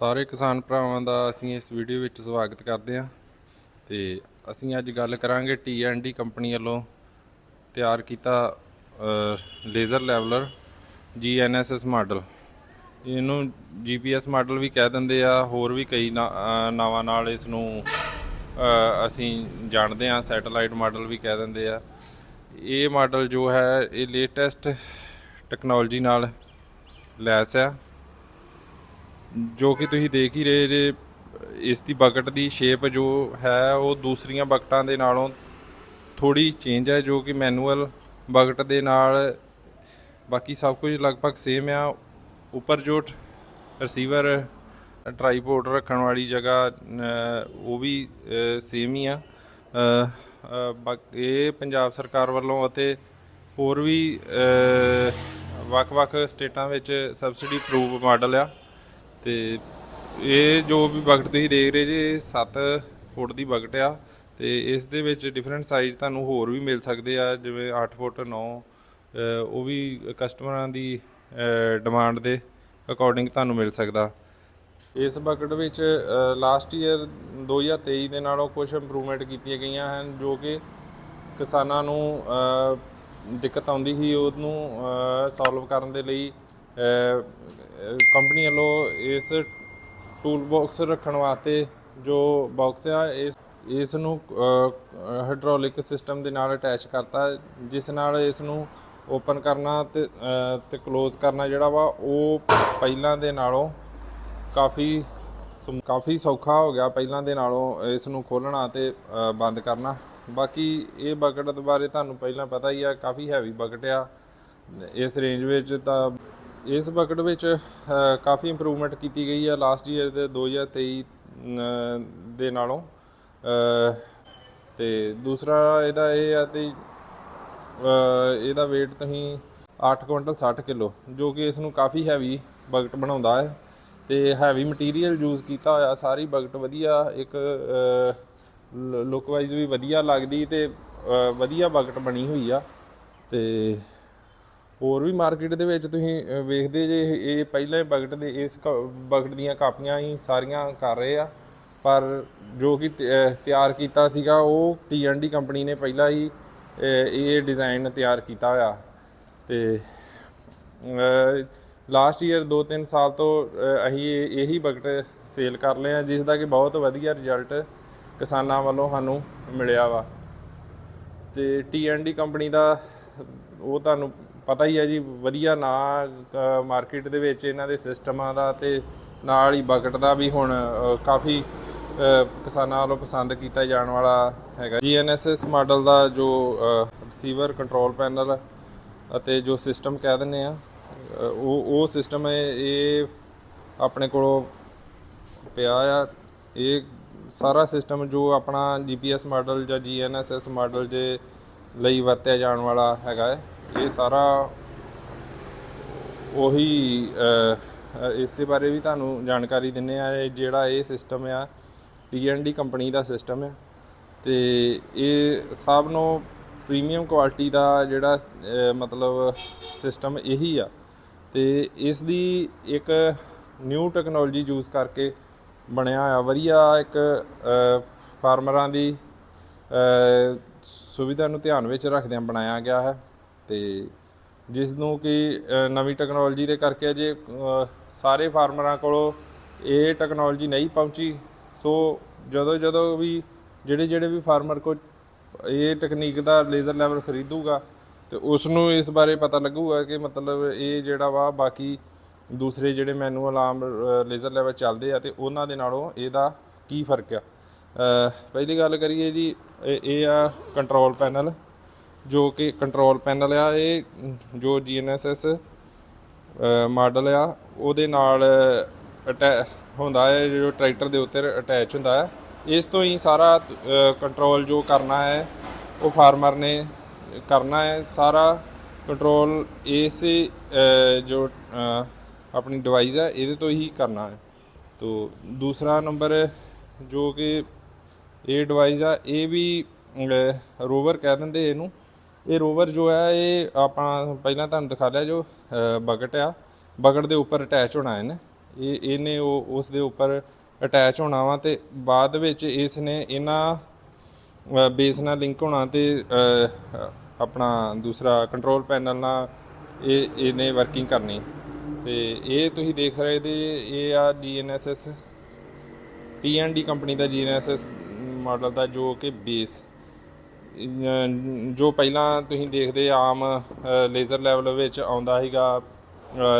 ਸਾਰੇ ਕਿਸਾਨ ਭਰਾਵਾਂ ਦਾ ਅਸੀਂ ਇਸ ਵੀਡੀਓ ਵਿੱਚ ਸਵਾਗਤ ਕਰਦੇ ਹਾਂ ਤੇ ਅਸੀਂ ਅੱਜ ਗੱਲ ਕਰਾਂਗੇ ਟੀ&ਡੀ ਕੰਪਨੀ ਵੱਲੋਂ ਤਿਆਰ ਕੀਤਾ ਲੇਜ਼ਰ ਲੈਵਲਰ ਜੀਐਨਐਸਐਸ ਮਾਡਲ ਇਹਨੂੰ ਜੀਪੀਐਸ ਮਾਡਲ ਵੀ ਕਹਿ ਦਿੰਦੇ ਆ, ਹੋਰ ਵੀ ਕਈ ਨਾਵਾਂ ਨਾਲ ਇਸ ਨੂੰ ਅਸੀਂ ਜਾਣਦੇ ਹਾਂ ਸੈਟੇਲਾਈਟ ਮਾਡਲ ਵੀ ਕਹਿ ਦਿੰਦੇ ਆ। ਇਹ ਮਾਡਲ ਜੋ ਹੈ, ਇਹ ਲੇਟੈਸਟ ਟੈਕਨੋਲੋਜੀ ਨਾਲ ਲੈਸ ਆ। ਜੋ ਕਿ ਤੁਸੀਂ ਦੇਖ ਹੀ ਰਹੇ ਜੇ ਇਸ ਦੀ ਬਕਟ ਦੀ ਸ਼ੇਪ ਜੋ ਹੈ ਉਹ ਦੂਸਰੀਆਂ ਬਕਟਾਂ ਦੇ ਨਾਲੋਂ ਥੋੜੀ ਚੇਂਜ ਹੈ ਜੋ ਕਿ ਮੈਨੂਅਲ ਬਕਟ ਦੇ ਨਾਲ ਬਾਕੀ ਸਭ ਕੁਝ ਲਗਭਗ ਸੇਮ ਆ। ਉੱਪਰ ਜੋ ਰਿਸੀਵਰ ਟ੍ਰਾਈਪੋਡ ਰੱਖਣ ਵਾਲੀ ਜਗ੍ਹਾ ਉਹ ਵੀ ਸੇਮ ਹੀ ਆ। ਅ, ਇਹ ਪੰਜਾਬ ਸਰਕਾਰ ਵੱਲੋਂ ਅਤੇ ਹੋਰ ਵੀ ਵੱਖ-ਵੱਖ ਸਟੇਟਾਂ ਵਿੱਚ ਸਬਸਿਡੀ ਪ੍ਰੂਵ ਮਾਡਲ ਆ। ਤੇ ਇਹ ਜੋ ਵੀ ਬਕਟ ਤੁਸੀਂ ਦੇਖ ਰਹੇ ਜੇ 7 ਫੁੱਟ ਦੀ ਬਕਟ ਆ ਤੇ ਇਸ ਦੇ ਵਿੱਚ ਡਿਫਰੈਂਟ ਸਾਈਜ਼ ਤੁਹਾਨੂੰ ਹੋਰ ਵੀ ਮਿਲ ਸਕਦੇ ਆ, ਜਿਵੇਂ 8 ਫੁੱਟ 9 ਉਹ ਵੀ ਕਸਟਮਰਾਂ ਦੀ ਡਿਮਾਂਡ ਦੇ ਅਕੋਰਡਿੰਗ ਤੁਹਾਨੂੰ ਮਿਲ ਸਕਦਾ। ਇਸ ਬਕਟ ਵਿੱਚ ਲਾਸਟ ਈਅਰ 2023 ਦੇ ਨਾਲੋਂ ਕੁਝ ਇੰਪਰੂਵਮੈਂਟ ਕੀਤੀਆਂ ਗਈਆਂ ਹਨ, ਜੋ ਕਿ ਕਿਸਾਨਾਂ ਨੂੰ ਦਿੱਕਤ ਆਉਂਦੀ ਸੀ, ਉਹਨੂੰ ਸੋਲਵ ਕਰਨ ਦੇ ਲਈ ਕੰਪਨੀ ਵੱਲੋਂ ਇਸ ਟੂਲ ਬਾਕਸ ਰੱਖਣ ਵਾਸਤੇ ਜੋ ਬਾਕਸ ਆ, ਇਸ ਇਸ ਨੂੰ ਹਾਈਡ੍ਰੋਲਿਕ ਸਿਸਟਮ ਦੇ ਨਾਲ ਅਟੈਚ ਕਰਤਾ, ਜਿਸ ਨਾਲ ਇਸ ਨੂੰ ਓਪਨ ਕਰਨਾ ਤੇ ਤੇ ਕਲੋਜ਼ ਕਰਨਾ ਜਿਹੜਾ ਵਾ, ਉਹ ਪਹਿਲਾਂ ਦੇ ਨਾਲੋਂ ਕਾਫੀ ਕਾਫੀ ਸੌਖਾ ਹੋ ਗਿਆ ਪਹਿਲਾਂ ਦੇ ਨਾਲੋਂ ਇਸ ਨੂੰ ਖੋਲਣਾ ਤੇ ਬੰਦ ਕਰਨਾ। ਬਾਕੀ ਇਹ ਬਕਟ ਬਾਰੇ ਤੁਹਾਨੂੰ ਪਹਿਲਾਂ ਪਤਾ ਹੀ ਆ, ਕਾਫੀ ਹੈਵੀ ਬਕਟ ਆ। ਇਸ ਰੇਂਜ ਵਿੱਚ ਤਾਂ ਇਸ ਬਕਟ ਵਿੱਚ ਕਾਫੀ ਇੰਪਰੂਵਮੈਂਟ ਕੀਤੀ ਗਈ ਆ ਲਾਸਟ ਈਅਰ ਦੇ 2023 ਨ- ਦੇ ਨਾਲੋਂ। ਅ, ਤੇ ਦੂਸਰਾ ਇਹਦਾ ਇਹ ਆ ਤੇ ਇਹਦਾ weight ਤੁਸੀਂ 8 ਕੁਇੰਟਲ 60 ਕਿਲੋ ਜੋ ਕਿ ਇਸ ਨੂੰ ਕਾਫੀ ਹੈਵੀ ਬਕਟ ਬਣਾਉਂਦਾ ਹੈ। ਤੇ ਹੈਵੀ ਮਟੀਰੀਅਲ ਯੂਜ਼ ਕੀਤਾ ਹੋਇਆ ਸਾਰੀ ਬਕਟ ਵਧੀਆ ਇੱਕ ਲੁੱਕ ਵਾਈਜ਼ ਵੀ ਵਧੀਆ ਲੱਗਦੀ ਤੇ ਵਧੀਆ ਬਕਟ ਬਣੀ ਹੋਈ ਆ। ਤੇ ਹੋਰ ਵੀ ਮਾਰਕੀਟ ਦੇ ਵਿੱਚ ਤੁਸੀਂ ਵੇਖਦੇ ਜੇ ਇਹ- ਇਹ ਪਹਿਲਾਂ ਹੀ ਬਕਟ ਦੇ, ਇਸ ਕ- ਬਕਟ ਦੀਆਂ ਕਾਪੀਆਂ ਹੀ ਸਾਰੀਆਂ ਕਰ ਰਹੇ ਆ। ਪਰ ਜੋ ਕਿ ਤਿਆਰ ਕੀਤਾ ਸੀਗਾ, ਉਹ ਟੀ&ਡੀ ਕੰਪਨੀ ਨੇ ਪਹਿਲਾਂ ਹੀ ਇਹ ਡਿਜ਼ਾਈਨ ਤਿਆਰ ਕੀਤਾ ਹੋਇਆ ਤੇ ਲਾਸਟ ਈਅਰ 2-3 ਸਾਲ ਤੋਂ ਅਸੀਂ ਇਹ- ਇਹੀ ਬਕਟ ਸੇਲ ਕਰ ਲਏ ਆ, ਜਿਸ ਦਾ ਕਿ ਬਹੁਤ ਵਧੀਆ ਰਿਜ਼ਲਟ ਕਿਸਾਨਾਂ ਵੱਲੋਂ ਸਾਨੂੰ ਮਿਲਿਆ ਵਾ। ਤੇ ਟੀ&ਡੀ ਕੰਪਨੀ ਦਾ, ਉਹ ਤੁਹਾਨੂੰ ਪਤਾ ਹੀ ਹੈ ਜੀ, ਵਧੀਆ ਨਾ ਮਾਰਕੀਟ ਦੇ ਵਿੱਚ ਇਹਨਾਂ ਦੇ ਸਿਸਟਮਾਂ ਦਾ ਤੇ ਨਾਲ ਹੀ ਬਕਟ ਦਾ ਵੀ ਹੁਣ ਕਾਫੀ ਕਿਸਾਨਾਂ ਵੱਲੋਂ ਪਸੰਦ ਕੀਤਾ ਜਾਣ ਵਾਲਾ ਹੈਗਾ। ਜੀਐਨਐਸਐਸ ਮਾਡਲ ਦਾ ਜੋ ਰਿਸੀਵਰ ਕੰਟਰੋਲ ਪੈਨਲ ਅਤੇ ਜੋ ਸਿਸਟਮ ਕਹਿ ਦਿੰਦੇ ਆ ਉਹ ਉਹ ਸਿਸਟਮ ਇਹ ਆਪਣੇ ਕੋਲੋਂ ਪਿਆ ਆ। ਇਹ ਸਾਰਾ ਸਿਸਟਮ ਜੋ ਆਪਣਾ ਜੀਪੀਐਸ ਮਾਡਲ ਜਾਂ ਜੀਐਨਐਸਐਸ ਮਾਡਲ ਦੇ ਲਈ ਵਰਤਿਆ ਜਾਣ ਵਾਲਾ ਹੈਗਾ ਹੈ। ਇਹ ਸਾਰਾ ਉਹੀ ਇਸ ਦੇ ਬਾਰੇ ਵੀ ਤੁਹਾਨੂੰ ਜਾਣਕਾਰੀ ਦਿੰਨੇ ਆ ਜਿਹੜਾ ਇਹ ਸਿਸਟਮ ਆ ਟੀ&ਡੀ ਕੰਪਨੀ ਦਾ ਸਿਸਟਮ ਹੈ ਤੇ ਇਹ ਸਭ ਨੂੰ ਪ੍ਰੀਮੀਅਮ ਕੁਆਲਿਟੀ ਦਾ ਜਿਹੜਾ ਮਤਲਬ ਸਿਸਟਮ ਇਹੀ ਆ। ਤੇ ਇਸ ਦੀ ਇੱਕ ਨਿਊ ਟੈਕਨੋਲੋਜੀ ਯੂਜ਼ ਕਰਕੇ ਬਣਿਆ ਆ ਵਧੀਆ ਇੱਕ ਫਾਰਮਰਾਂ ਦੀ ਸੁਵਿਧਾ ਨੂੰ ਧਿਆਨ ਵਿੱਚ ਰੱਖਦਿਆਂ ਬਣਾਇਆ ਗਿਆ ਹੈ। ਤੇ ਜਿਸ ਨੂੰ ਕਿ ਨਵੀਂ ਟੈਕਨੋਲੋਜੀ ਦੇ ਕਰਕੇ ਅਜੇ ਸਾਰੇ ਫਾਰਮਰਾਂ ਕੋਲੋਂ ਇਹ ਟੈਕਨੋਲੋਜੀ ਨਹੀਂ ਪਹੁੰਚੀ। ਸੋ ਜਦੋਂ ਜਦੋਂ ਵੀ ਜਿਹੜੇ ਜਿਹੜੇ ਵੀ ਫਾਰਮਰ ਕੋ ਇਹ ਟੈਕਨੀਕ ਦਾ ਲੇਜ਼ਰ ਲੈਵਲ ਖਰੀਦੂਗਾ, ਤੇ ਉਸ ਨੂੰ ਇਸ ਬਾਰੇ ਪਤਾ ਲੱਗੂਗਾ ਕਿ ਮਤਲਬ ਇਹ ਜਿਹੜਾ ਵਾ, ਬਾਕੀ ਦੂਸਰੇ ਜਿਹੜੇ ਮੈਨੂਅਲ ਆਮ ਲੇਜ਼ਰ ਲੈਵਲ ਚੱਲਦੇ ਆ, ਤੇ ਉਹਨਾਂ ਦੇ ਨਾਲੋਂ ਇਹਦਾ ਕੀ ਫ਼ਰਕ ਆ? ਪਹਿਲੀ ਗੱਲ ਕਰੀਏ ਜੀ, ਇਹ ਆ ਕੰਟਰੋਲ ਪੈਨਲ ਜੋ ਕਿ ਕੰਟਰੋਲ ਪੈਨਲ ਆ, ਇਹ ਜੋ ਜੀਐਨਐਸਐਸ ਮਾਡਲ ਆ, ਉਹਦੇ ਨਾਲ ਅਟੈ ਹੁੰਦਾ ਹੈ ਜੋ ਟਰੈਕਟਰ ਦੇ ਉੱਤੇ ਅਟੈਚ ਹੁੰਦਾ ਹੈ। ਇਸ ਤੋਂ ਹੀ ਸਾਰਾ ਕੰਟਰੋਲ ਜੋ ਕਰਨਾ ਹੈ, ਉਹ ਫਾਰਮਰ ਨੇ ਕਰਨਾ ਹੈ। ਸਾਰਾ ਕੰਟਰੋਲ ਇਸ ਜੋ ਆਪਣੀ ਡਿਵਾਈਸ ਹੈ, ਇਹਦੇ ਤੋਂ ਹੀ ਕਰਨਾ ਹੈ। ਤੋ ਦੂਸਰਾ ਨੰਬਰ ਜੋ ਕਿ ਇਹ ਡਿਵਾਈਸ ਆ, ਇਹ ਵੀ ਰੋਵਰ ਕਹਿ ਦਿੰਦੇ ਇਹਨੂੰ। ਇਹ ਰੋਵਰ ਜੋ ਹੈ, ਇਹ ਆਪਾਂ ਪਹਿਲਾਂ ਤੁਹਾਨੂੰ ਦਿਖਾ ਲਿਆ ਜੋ ਬਕਟ ਆ। ਬਕਟ ਦੇ ਉੱਪਰ ਅਟੈਚ ਹੋਣਾ ਇਹਨੇ। ਇਹ, ਇਹਨੇ ਉਹ, ਉਸ ਦੇ ਉੱਪਰ ਅਟੈਚ ਹੋਣਾ ਵਾ ਤੇ ਬਾਅਦ ਵਿੱਚ ਇਸ ਨੇ ਇਹਨਾਂ ਬੇਸ ਨਾਲ ਲਿੰਕ ਹੋਣਾ ਤੇ ਆਪਣਾ ਦੂਸਰਾ ਕੰਟਰੋਲ ਪੈਨਲ ਨਾਲ ਇਹ, ਇਹਨੇ ਵਰਕਿੰਗ ਕਰਨੀ। ਤੇ ਇਹ ਤੁਸੀਂ ਦੇਖ ਸਕਦੇ ਜੇ, ਇਹ ਆ DNSS TND ਕੰਪਨੀ ਦਾ GNSS ਮਾਡਲ ਦਾ ਜੋ ਕਿ ਬੇਸ ਜੋ ਪਹਿਲਾਂ ਤੁਸੀਂ ਦੇਖਦੇ ਆਮ ਲੇਜ਼ਰ ਲੈਵਲ ਵਿੱਚ ਆਉਂਦਾ ਸੀਗਾ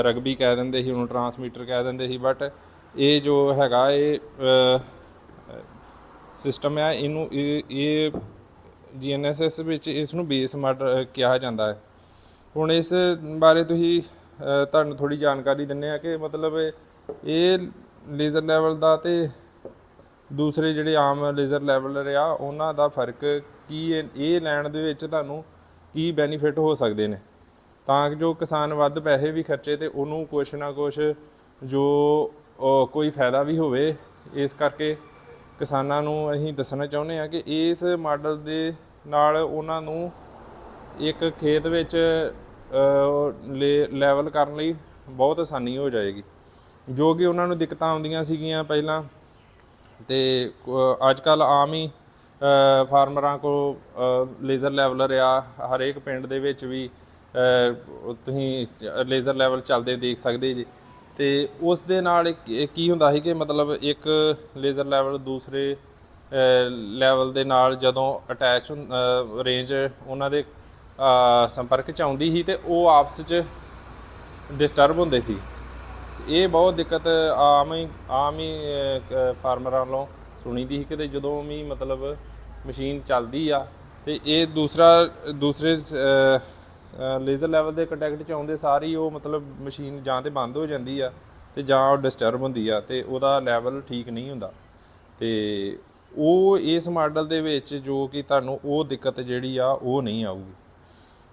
ਰਗਬੀ ਕਹਿ ਦਿੰਦੇ ਸੀ, ਉਹਨੂੰ ਟਰਾਂਸਮੀਟਰ ਕਹਿ ਦਿੰਦੇ ਸੀ ਬਟ ਇਹ ਜੋ ਹੈਗਾ, ਇਹ ਸਿਸਟਮ ਹੈ ਇਹਨੂੰ ਇਹ ਇਹ GNSS ਵਿੱਚ ਇਸ ਨੂੰ ਬੇਸ ਮਾਡਲ ਕਿਹਾ ਜਾਂਦਾ ਹੈ। ਹੁਣ ਇਸ ਬਾਰੇ ਤੁਸੀਂ ਤੁਹਾਨੂੰ ਥੋੜੀ ਜਾਣਕਾਰੀ ਦਿੰਨੇ ਆ ਕਿ ਮਤਲਬ ਇਹ- ਇਹ ਲੇਜ਼ਰ ਲੈਵਲ ਦਾ ਤੇ ਦੂਸਰੇ ਜਿਹੜੇ ਆਮ ਲੇਜ਼ਰ ਲੈਵਲ ਆ, ਉਹਨਾਂ ਦਾ ਫ਼ਰਕ ਕੀ ਇਹ ਲੈਣ ਦੇ ਵਿੱਚ ਤੁਹਾਨੂੰ ਕੀ ਬੈਨੀਫਿਟ ਹੋ ਸਕਦੇ ਨੇ? ਤਾਂ ਕਿ ਜੋ ਕਿਸਾਨ ਵੱਧ ਪੈਸੇ ਵੀ ਖਰਚੇ ਤੇ ਉਹਨੂੰ ਕੁਛ ਨਾ ਕੁਛ ਜੋ ਕੋਈ ਫਾਇਦਾ ਵੀ ਹੋਵੇ, ਇਸ ਕਰਕੇ ਕਿਸਾਨਾਂ ਨੂੰ ਅਸੀਂ ਦੱਸਣਾ ਚਾਹੁੰਦੇ ਹਾਂ ਕਿ ਇਸ ਮਾਡਲ ਦੇ ਨਾਲ ਉਹਨਾਂ ਨੂੰ ਇੱਕ ਖੇਤ ਵਿੱਚ ਲੈਵਲ ਕਰਨ ਲਈ ਬਹੁਤ ਆਸਾਨੀ ਹੋ ਜਾਏਗੀ। ਜੋ ਕਿ ਉਹਨਾਂ ਨੂੰ ਦਿੱਕਤਾਂ ਆਉਂਦੀਆਂ ਸੀਗੀਆਂ ਪਹਿਲਾਂ ਤੇ ਅੱਜ ਕੱਲ ਆਮ ਹੀ ਫਾਰਮਰਾਂ ਕੋ ਲੇਜ਼ਰ ਲੈਵਲਰ ਆ, ਹਰੇਕ ਪਿੰਡ ਦੇ ਵਿੱਚ ਵੀ ਤੁਸੀਂ ਲੇਜ਼ਰ ਲੈਵਲ ਚੱਲਦੇ ਦੇਖ ਸਕਦੇ ਜੀ। ਤੇ ਉਸ ਦੇ ਨਾਲ ਇੱਕ- ਕੀ ਹੁੰਦਾ ਸੀ ਕਿ ਮਤਲਬ ਇੱਕ ਲੇਜ਼ਰ ਲੈਵਲ ਦੂਸਰੇ ਲੈਵਲ ਦੇ ਨਾਲ ਜਦੋਂ ਅਟੈਚ ਰੇਂਜ ਉਹਨਾਂ ਦੇ ਸੰਪਰਕ ਚ ਆਉਂਦੀ ਸੀ ਤੇ ਉਹ ਆਪਸ ਚ ਡਿਸਟਰਬ ਹੁੰਦੇ ਸੀ। ਇਹ ਬਹੁਤ ਦਿੱਕਤ ਆਮ ਹੀ ਆਮ ਹੀ ਫਾਰਮਰਾਂ ਵੱਲੋਂ ਸੁਣੀ ਦੀ ਸੀ ਕਿ ਜਦੋਂ ਵੀ ਮਤਲਬ ਮਸ਼ੀਨ ਚੱਲਦੀ ਆ ਤੇ ਇਹ ਦੂਸਰਾ, ਦੂਸਰੇ ਲੇਜ਼ਰ ਲੈਵਲ ਦੇ ਕੰਟੈਕਟ ਚ ਆਉਂਦੇ ਸਾਰੀ ਉਹ ਮਤਲਬ ਮਸ਼ੀਨ ਜਾਂ ਤੇ ਬੰਦ ਹੋ ਜਾਂਦੀ ਆ ਤੇ ਜਾਂ ਉਹ ਡਿਸਟਰਬ ਹੁੰਦੀ ਆ ਤੇ ਉਹਦਾ ਲੈਵਲ ਠੀਕ ਨਹੀਂ ਹੁੰਦਾ। ਤੇ ਉਹ ਇਸ ਮਾਡਲ ਦੇ ਵਿੱਚ ਜੋ ਕਿ ਤੁਹਾਨੂੰ ਉਹ ਦਿੱਕਤ ਜਿਹੜੀ ਆ ਉਹ ਨਹੀਂ ਆਊਗੀ।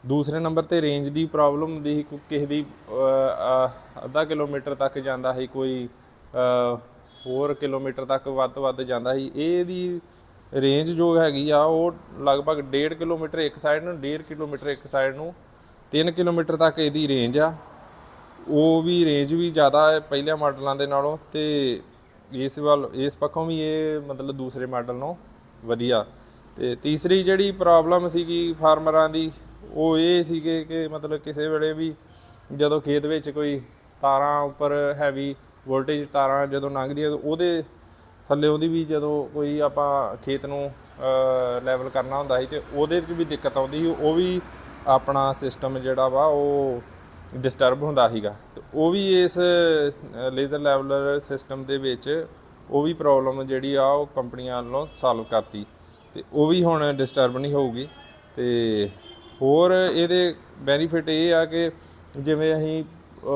ਦੂਸਰੇ ਨੰਬਰ ਤੇ ਰੇਂਜ ਦੀ ਪ੍ਰੋਬਲਮ ਹੁੰਦੀ ਸੀ ਕੋਈ ਕਿਸੇ ਦੀ ਅੱਧਾ ਕਿਲੋਮੀਟਰ ਤੱਕ ਜਾਂਦਾ ਸੀ, ਕੋਈ ਹੋਰ ਕਿਲੋਮੀਟਰ ਤੱਕ ਵੱਧ ਤੋਂ ਵੱਧ ਜਾਂਦਾ ਸੀ। ਇਹਦੀ ਰੇਂਜ ਜੋ ਹੈਗੀ ਆ, ਉਹ ਲਗਭਗ 1.5 ਕਿਲੋਮੀਟਰ ਇੱਕ ਸਾਈਡ ਨੂੰ 1.5 ਕਿਲੋਮੀਟਰ ਇੱਕ ਸਾਈਡ ਨੂੰ 3 ਕਿਲੋਮੀਟਰ ਤੱਕ ਇਹਦੀ ਰੇਂਜ ਆ। ਉਹ ਵੀ ਰੇਂਜ ਵੀ ਜ਼ਿਆਦਾ ਹੈ ਪਹਿਲਿਆਂ ਮਾਡਲਾਂ ਦੇ ਨਾਲੋਂ ਤੇ ਇਸ ਵੱਲ, ਇਸ ਪੱਖੋਂ ਵੀ ਇਹ ਮਤਲਬ ਦੂਸਰੇ ਮਾਡਲ ਨਾਲੋਂ ਵਧੀਆ। ਤੇ ਤੀਸਰੀ ਜਿਹੜੀ ਪ੍ਰੋਬਲਮ ਸੀਗੀ ਫਾਰਮਰਾਂ ਦੀ ਉਹ ਇਹ ਸੀਗੇ ਕਿ ਮਤਲਬ ਕਿਸੇ ਵੇਲੇ ਵੀ ਜਦੋਂ ਖੇਤ ਵਿੱਚ ਕੋਈ ਤਾਰਾਂ ਉੱਪਰ ਹੈਵੀ ਵੋਲਟੇਜ ਤਾਰਾਂ ਜਦੋਂ ਲੰਘਦੀਆਂ ਉਹਦੇ ਥੱਲੇ ਉਹਦੀ ਵੀ ਜਦੋਂ ਕੋਈ ਆਪਾਂ ਖੇਤ ਨੂੰ ਲੈਵਲ ਕਰਨਾ ਹੁੰਦਾ ਸੀ ਤੇ ਉਹਦੇ 'ਚ ਵੀ ਦਿੱਕਤ ਆਉਂਦੀ ਸੀ, ਉਹ ਵੀ ਆਪਣਾ ਸਿਸਟਮ ਜਿਹੜਾ ਵਾ ਉਹ ਡਿਸਟਰਬ ਹੁੰਦਾ ਸੀਗਾ। ਤੇ ਉਹ ਵੀ ਇਸ ਲੇਜ਼ਰ ਲੈਵਲਰ ਸਿਸਟਮ ਦੇ ਵਿੱਚ ਉਹ ਵੀ ਪ੍ਰੋਬਲਮ ਜਿਹੜੀ ਆ ਉਹ ਕੰਪਨੀਆਂ ਵੱਲੋਂ ਸੋਲਵ ਕਰਤੀ। ਤੇ ਉਹ ਵੀ ਹੁਣ ਡਿਸਟਰਬ ਨਹੀਂ ਹੋਊਗੀ ਤੇ ਹੋਰ ਇਹਦੇ ਬੈਨੀਫਿਟ ਇਹ ਆ ਕਿ ਜਿਵੇਂ ਅਸੀਂ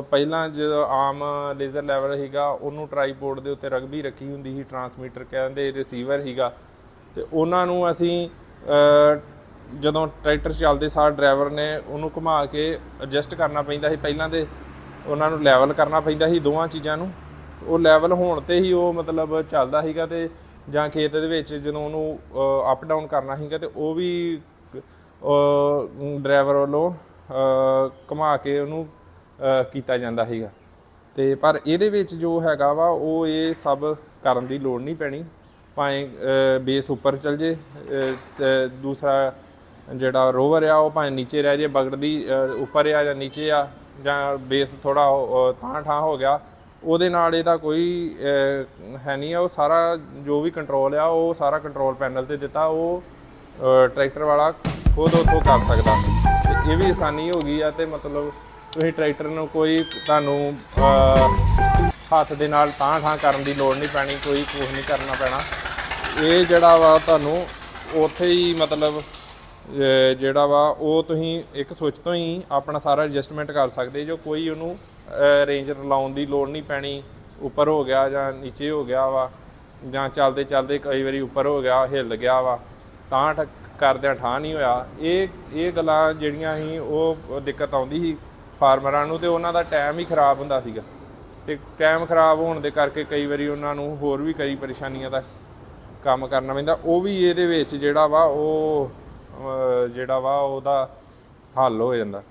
ਪਹਿਲਾਂ ਜਦੋਂ ਆਮ ਲੇਜ਼ਰ ਲੈਵਲ ਸੀਗਾ, ਉਹਨੂੰ ਟਰਾਈਪੋਡ ਦੇ ਉੱਤੇ ਰਗਬੀ ਰੱਖੀ ਹੁੰਦੀ ਸੀ ਟਰਾਂਸਮੀਟਰ ਕਹਿੰਦੇ ਰਿਸੀਵਰ ਸੀਗਾ। ਤੇ ਉਹਨਾਂ ਨੂੰ ਅਸੀਂ ਜਦੋਂ ਟਰੈਕਟਰ ਚੱਲਦੇ ਸਾਰ ਡਰਾਈਵਰ ਨੇ ਉਹਨੂੰ ਘੁਮਾ ਕੇ ਐਡਜਸਟ ਕਰਨਾ ਪੈਂਦਾ ਸੀ। ਪਹਿਲਾਂ ਦੇ ਉਹਨਾਂ ਨੂੰ ਲੈਵਲ ਕਰਨਾ ਪੈਂਦਾ ਸੀ ਦੋਵਾਂ ਚੀਜ਼ਾਂ ਨੂੰ। ਉਹ ਲੈਵਲ ਹੋਣ ਤੇ ਹੀ ਉਹ ਮਤਲਬ ਚੱਲਦਾ ਸੀਗਾ ਤੇ ਜਾਂ ਖੇਤ ਦੇ ਵਿੱਚ ਜਦੋਂ ਉਹਨੂੰ ਅਪ ਡਾਊਨ ਕਰਨਾ ਸੀਗਾ ਤੇ ਉਹ ਵੀ ਡਰਾਈਵਰ ਵੱਲੋਂ ਅਹ, ਘੁਮਾ ਕੇ ਉਹਨੂੰ ਕੀਤਾ ਜਾਂਦਾ ਸੀਗਾ। ਤੇ ਪਰ ਇਹਦੇ ਵਿੱਚ ਜੋ ਹੈਗਾ ਵਾ ਉਹ ਇਹ ਸਭ ਕਰਨ ਦੀ ਲੋੜ ਨਹੀਂ ਪੈਣੀ। ਭਾਵੇਂ ਬੇਸ ਉੱਪਰ ਚਲ ਜੇ ਦੂਸਰਾ ਜਿਹੜਾ ਰੋਵਰ ਆ ਉਹ ਭਾਵੇਂ ਨੀਚੇ ਰਹਿ ਜੇ ਬਗੜਦੀ ਉੱਪਰ ਆ ਜਾਂ ਨੀਚੇ ਆ ਜਾਂ ਬੇਸ ਥੋੜਾ ਤਾਂ ਠਾਂ ਹੋ ਗਿਆ ਉਹਦੇ ਨਾਲ ਇਹਦਾ ਕੋਈ ਹੈ ਨਹੀਂ ਆ। ਉਹ ਸਾਰਾ ਜੋ ਵੀ ਕੰਟਰੋਲ ਆ ਉਹ ਸਾਰਾ ਕੰਟਰੋਲ ਪੈਨਲ ਤੇ ਦਿੱਤਾ। ਉਹ ਟਰੈਕਟਰ ਵਾਲਾ ਖੁਦ ਉੱਥੋਂ ਕਰ ਸਕਦਾ। ਤੇ ਇਹ ਵੀ ਆਸਾਨੀ ਹੋ ਗਈ ਆ ਤੇ ਮਤਲਬ ਤੁਸੀਂ ਟਰੈਕਟਰ ਨੂੰ ਕੋਈ ਤੁਹਾਨੂੰ ਹੱਥ ਦੇ ਨਾਲ ਤਾਂ ਠਾਂ ਕਰਨ ਦੀ ਲੋੜ ਨਹੀਂ ਪੈਣੀ, ਕੋਈ ਕੁਝ ਨਹੀਂ ਕਰਨਾ ਪੈਣਾ। ਇਹ ਜਿਹੜਾ ਵਾ ਤੁਹਾਨੂੰ ਉੱਥੇ ਹੀ ਮਤਲਬ ਜਿਹੜਾ ਵਾ ਉਹ ਤੁਸੀਂ ਇੱਕ ਸੁੱਚ ਤੋਂ ਹੀ ਆਪਣਾ ਸਾਰਾ ਐਡਜਸਟਮੈਂਟ ਕਰ ਸਕਦੇ ਜੋ ਕੋਈ ਉਹਨੂੰ ਰੇਂਜ ਲਾਉਣ ਦੀ ਲੋੜ ਨਹੀਂ ਪੈਣੀ। ਉੱਪਰ ਹੋ ਗਿਆ ਜਾਂ ਨੀਚੇ ਹੋ ਗਿਆ ਵਾ ਜਾਂ ਚੱਲਦੇ ਚੱਲਦੇ ਕਈ ਵਾਰੀ ਉੱਪਰ ਹੋ ਗਿਆ, ਹਿੱਲ ਗਿਆ ਵਾ। ਤਾਂ ਠ- ਕਰਦਿਆਂ ਠਾਂ ਨਹੀਂ ਹੋਇਆ। ਇਹ ਇਹ ਗੱਲਾਂ ਜਿਹੜੀਆਂ ਸੀ, ਉਹ ਦਿੱਕਤ ਆਉਂਦੀ ਸੀ ਫਾਰਮਰਾਂ ਨੂੰ ਤੇ ਉਹਨਾਂ ਦਾ ਟਾਈਮ ਹੀ ਖਰਾਬ ਹੁੰਦਾ ਸੀਗਾ। ਤੇ ਟਾਈਮ ਖਰਾਬ ਹੋਣ ਦੇ ਕਰਕੇ ਕਈ ਵਾਰੀ ਉਹਨਾਂ ਨੂੰ ਹੋਰ ਵੀ ਕਈ ਪਰੇਸ਼ਾਨੀਆਂ ਦਾ ਕੰਮ ਕਰਨਾ ਪੈਂਦਾ। ਉਹ ਵੀ ਇਹਦੇ ਵਿੱਚ ਜਿਹੜਾ ਵਾ, ਉਹ ਜਿਹੜਾ ਵਾ, ਉਹਦਾ ਹੱਲ ਹੋ ਜਾਂਦਾ।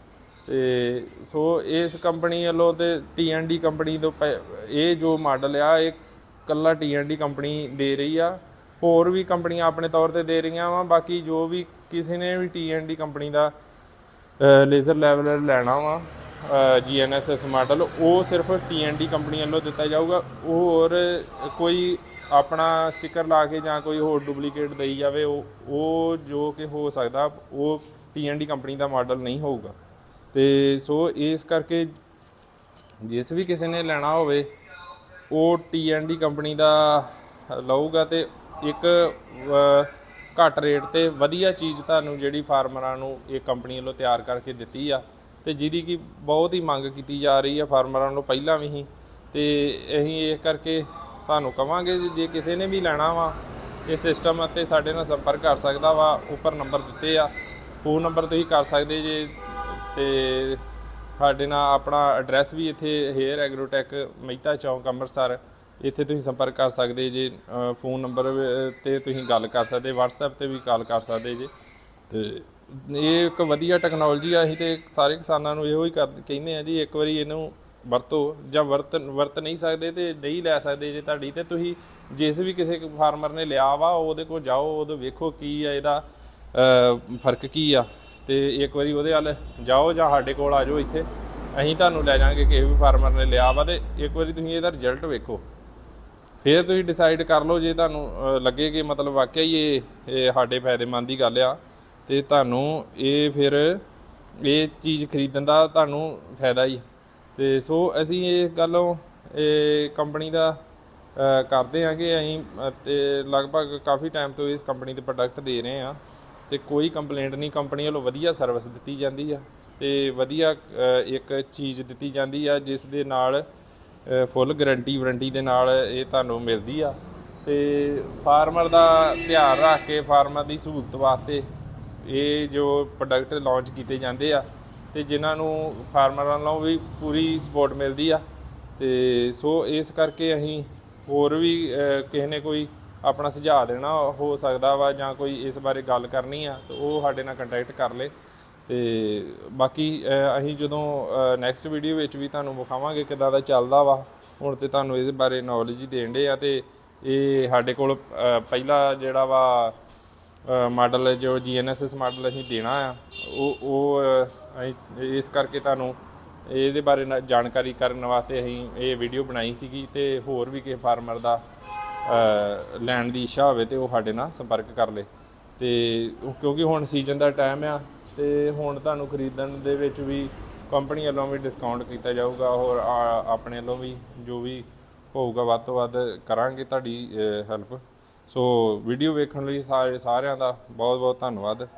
ਤੇ ਸੋ ਇਸ ਕੰਪਨੀ ਵੱਲੋਂ ਤੇ ਟੀ ਕੰਪਨੀ ਤੋਂ ਪੈ- ਇਹ ਜੋ ਮਾਡਲ ਆ, ਇਹ ਕੱਲਾ ਟੀ ਕੰਪਨੀ ਦੇ ਰਹੀ ਆ। ਹੋਰ ਵੀ ਕੰਪਨੀਆਂ ਆਪਣੇ ਤੌਰ ਤੇ ਦੇ ਰਹੀਆਂ ਵਾ, ਬਾਕੀ ਜੋ ਵੀ ਕਿਸੇ ਨੇ ਵੀ ਟੀ ਕੰਪਨੀ ਦਾ ਲੇਜ਼ਰ ਲੈਵਲਰ ਲੈਣਾ ਵਾ ਜੀਐਨਐਸਐਸ ਮਾਡਲ ਉਹ ਸਿਰਫ ਟੀ ਕੰਪਨੀ ਵੱਲੋਂ ਦਿੱਤਾ ਜਾਊਗਾ। ਉਹ ਹੋਰ ਕੋਈ ਆਪਣਾ ਸਟicker ਲਾ ਕੇ ਜਾਂ ਕੋਈ ਹੋਰ ਡੁਪਲੀਕੇਟ ਦੇਈ ਜਾਵੇ, ਉਹ ਉਹ ਜੋ ਕਿ ਹੋ ਸਕਦਾ, ਉਹ ਟੀ ਕੰਪਨੀ ਦਾ ਮਾਡਲ ਨਹੀਂ ਹੋਊਗਾ। ਤੇ ਸੋ ਇਸ ਕਰਕੇ ਜਿਸ ਵੀ ਕਿਸੇ ਨੇ ਲੈਣਾ ਹੋਵੇ, ਉਹ ਟੀ ਕੰਪਨੀ ਦਾ ਲਊਗਾ ਤੇ ਇੱਕ ਘੱਟ ਰੇਟ ਤੇ ਵਧੀਆ ਚੀਜ਼ ਤੁਹਾਨੂੰ ਜਿਹੜੀ ਫਾਰਮਰਾਂ ਨੂੰ ਇਹ ਕੰਪਨੀ ਵੱਲੋਂ ਤਿਆਰ ਕਰਕੇ ਦਿੱਤੀ ਆ ਤੇ ਜਿਹਦੀ ਕੀ ਬਹੁਤ ਹੀ ਮੰਗ ਕੀਤੀ ਜਾ ਰਹੀ ਆ ਫਾਰਮਰਾਂ ਵੱਲੋਂ ਪਹਿਲਾਂ ਵੀ ਹੀ। ਤੇ ਅਸੀਂ ਇਹ ਕਰਕੇ ਤੁਹਾਨੂੰ ਕਵਾਂਗੇ ਜੇ- ਜੇ ਕਿਸੇ ਨੇ ਵੀ ਲੈਣਾ ਵਾ, ਇਹ ਸਿਸਟਮ ਅਤੇ ਸਾਡੇ ਨਾਲ ਸੰਪਰਕ ਕਰ ਸਕਦਾ ਵਾ, ਉੱਪਰ ਨੰਬਰ ਦਿੱਤੇ ਆ। ਫੋਨ ਨੰਬਰ ਤੁਸੀਂ ਕਰ ਸਕਦੇ ਜੇ ਤੇ ਸਾਡੇ ਨਾਲ ਆਪਣਾ ਐਡਰੈਸ ਵੀ ਇੱਥੇ ਹੇਅਰ ਐਗਰੋਟੈਕ ਮਹਿਤਾ ਚੌਂਕ ਅੰਮ੍ਰਿਤਸਰ ਇੱਥੇ ਤੁਸੀਂ ਸੰਪਰਕ ਕਰ ਸਕਦੇ ਜੇ ਫੋਨ ਨੰਬਰ ਤੇ ਤੁਸੀਂ ਗੱਲ ਕਰ ਸਕਦੇ, WhatsApp ਤੇ ਵੀ ਕਾਲ ਕਰ ਸਕਦੇ ਜੇ। ਤੇ ਇਹ ਇੱਕ ਵਧੀਆ ਟੈਕਨੋਲੋਜੀ ਆ, ਅਸੀਂ ਤੇ ਸਾਰੇ ਕਿਸਾਨਾਂ ਨੂੰ ਇਹੋ ਹੀ ਕਰ, ਕਹਿੰਦੇ ਆ ਜੀ, ਇੱਕ ਵਾਰੀ ਇਹਨੂੰ ਵਰਤੋ, ਜਾਂ ਵਰਤ ਵਰਤ ਨਹੀਂ ਸਕਦੇ ਤੇ ਨਹੀਂ ਲੈ ਸਕਦੇ ਜੇ ਤੁਹਾਡੀ, ਤੇ ਤੁਸੀਂ ਜਿਸ ਵੀ ਕਿਸੇ ਫਾਰਮਰ ਨੇ ਲਿਆ ਵਾ, ਉਹਦੇ ਕੋਲ ਜਾਓ, ਉਹਦੇ ਵੇਖੋ ਕੀ ਆ ਇਹਦਾ ਫ਼ਰਕ ਕੀ ਆ। ਤੇ ਇੱਕ ਵਾਰੀ ਉਹਦੇ ਵੱਲ ਜਾਓ ਜਾਂ ਸਾਡੇ ਕੋਲ ਆ ਜਾਓ ਇੱਥੇ, ਅਸੀਂ ਤੁਹਾਨੂੰ ਲੈ ਜਾਾਂਗੇ ਕਿਸੇ ਵੀ ਫਾਰਮਰ ਨੇ ਲਿਆ ਵਾ, ਤੇ ਇੱਕ ਵਾਰੀ ਤੁਸੀਂ ਇਹਦਾ ਰਿਜ਼ਲਟ ਵੇਖੋ। ਫਿਰ ਤੁਸੀਂ ਡਿਸਾਈਡ ਕਰ ਲਓ ਜੇ ਤੁਹਾਨੂੰ ਲੱਗੇ ਕਿ ਮਤਲਬ ਵਾਕਿਆ ਹੀ ਇਹ ਇਹ ਸਾਡੇ ਫਾਇਦੇਮੰਦ ਦੀ ਗੱਲ ਆ ਤੇ ਤੁਹਾਨੂੰ ਇਹ ਫਿਰ ਇਹ ਚੀਜ਼ ਖਰੀਦਣ ਦਾ ਤੁਹਾਨੂੰ ਫਾਇਦਾ ਹੀ ਆ। ਤੇ ਸੋ ਅਸੀਂ ਇਹ ਗੱਲੋਂ ਇਹ ਕੰਪਨੀ ਦਾ ਕਰਦੇ ਹਾਂ ਕਿ ਅਸੀਂ ਅ, ਤੇ ਲਗਭਗ ਕਾਫੀ ਟਾਈਮ ਤੋਂ ਇਸ ਕੰਪਨੀ ਦੇ ਪ੍ਰੋਡਕਟ ਦੇ ਰਹੇ ਆ ਤੇ ਕੋਈ ਕੰਪਲੇਂਟ ਨਹੀਂ ਕੰਪਨੀ ਵੱਲੋਂ ਵਧੀਆ ਸਰਵਿਸ ਦਿੱਤੀ ਜਾਂਦੀ ਆ ਤੇ ਵਧੀਆ ਇੱਕ ਚੀਜ਼ ਦਿੱਤੀ ਜਾਂਦੀ ਆ ਜਿਸ ਦੇ ਨਾਲ ਫੁੱਲ ਗਾਰੰਟੀ ਵਾਰੰਟੀ ਦੇ ਨਾਲ ਇਹ ਤੁਹਾਨੂੰ ਮਿਲਦੀ ਆ। ਤੇ ਫਾਰਮਰ ਦਾ ਧਿਆਨ ਰੱਖ ਕੇ ਫਾਰਮਰ ਦੀ ਸਹੂਲਤ ਵਾਸਤੇ ਇਹ ਜੋ ਪ੍ਰੋਡਕਟ ਲਾਂਚ ਕੀਤੇ ਜਾਂਦੇ ਆ, ਤੇ ਜਿਨ੍ਹਾਂ ਨੂੰ ਫਾਰਮਰਾਂ ਨਾਲੋਂ ਵੀ ਪੂਰੀ ਸਪੋਰਟ ਮਿਲਦੀ ਆ। ਤੇ ਸੋ ਇਸ ਕਰਕੇ ਅਸੀਂ ਹੋਰ ਵੀ ਕਿਸੇ ਨੇ ਕੋਈ ਆਪਣਾ ਸੁਝਾਅ ਦੇਣਾ ਹੋ ਸਕਦਾ ਵਾ ਜਾਂ ਕੋਈ ਇਸ ਬਾਰੇ ਗੱਲ ਕਰਨੀ ਆ, ਤਾਂ ਉਹ ਸਾਡੇ ਨਾਲ ਕੰਟੈਕਟ ਕਰ ਲੇ। ਤੇ ਬਾਕੀ ਅਸੀਂ ਜਦੋਂ ਨੈਕਸਟ ਵੀਡੀਓ ਵਿੱਚ ਵੀ ਤੁਹਾਨੂੰ ਵਿਖਾਵਾਂਗੇ ਕਿਦਾਂ ਦਾ ਚੱਲਦਾ ਵਾ, ਹੁਣ ਤੇ ਤੁਹਾਨੂੰ ਇਸ ਬਾਰੇ ਨੌਲੇਜ ਹੀ ਦੇਣ ਦੇ ਆ ਤੇ ਇਹ ਸਾਡੇ ਕੋਲ ਪਹਿਲਾ ਜਿਹੜਾ ਵਾ ਮਾਡਲ ਜੋ ਜੀਐਨਐਸਐਸ ਮਾਡਲ ਅਸੀਂ ਦੇਣਾ ਆ, ਉਹ ਉਹ ਅਸੀਂ ਇਸ ਕਰਕੇ ਤੁਹਾਨੂੰ ਇਹਦੇ ਬਾਰੇ ਨਾ- ਜਾਣਕਾਰੀ ਕਰਨ ਵਾਸਤੇ ਅਸੀਂ ਇਹ ਵੀਡੀਓ ਬਣਾਈ ਸੀਗੀ ਤੇ ਹੋਰ ਵੀ ਕਿਸੇ ਫਾਰਮਰ ਦਾ ਲੈਣ ਦੀ ਇੱਛਾ ਹੋਵੇ ਤੇ ਉਹ ਸਾਡੇ ਨਾਲ ਸੰਪਰਕ ਕਰ ਲੇ। ਤੇ ਕਿਉਂਕਿ ਹੁਣ ਸੀਜ਼ਨ ਦਾ ਟਾਈਮ ਆ ਤੇ ਹੁਣ ਤੁਹਾਨੂੰ ਖਰੀਦਣ ਦੇ ਵਿੱਚ ਵੀ ਕੰਪਨੀ ਵੱਲੋਂ ਵੀ ਡਿਸਕਾਊਂਟ ਕੀਤਾ ਜਾਊਗਾ, ਹੋਰ ਆ- ਆਪਣੇ ਵੱਲੋਂ ਵੀ, ਜੋ ਵੀ ਹੋਊਗਾ, ਵੱਧ ਤੋਂ ਵੱਧ ਕਰਾਂਗੇ ਤੁਹਾਡੀ ਹੈਲਪ ਸੋ ਵੀਡੀਓ ਵੇਖਣ ਲਈ ਸਾਰੇ, ਸਾਰਿਆਂ ਦਾ ਬਹੁਤ ਬਹੁਤ ਧੰਨਵਾਦ।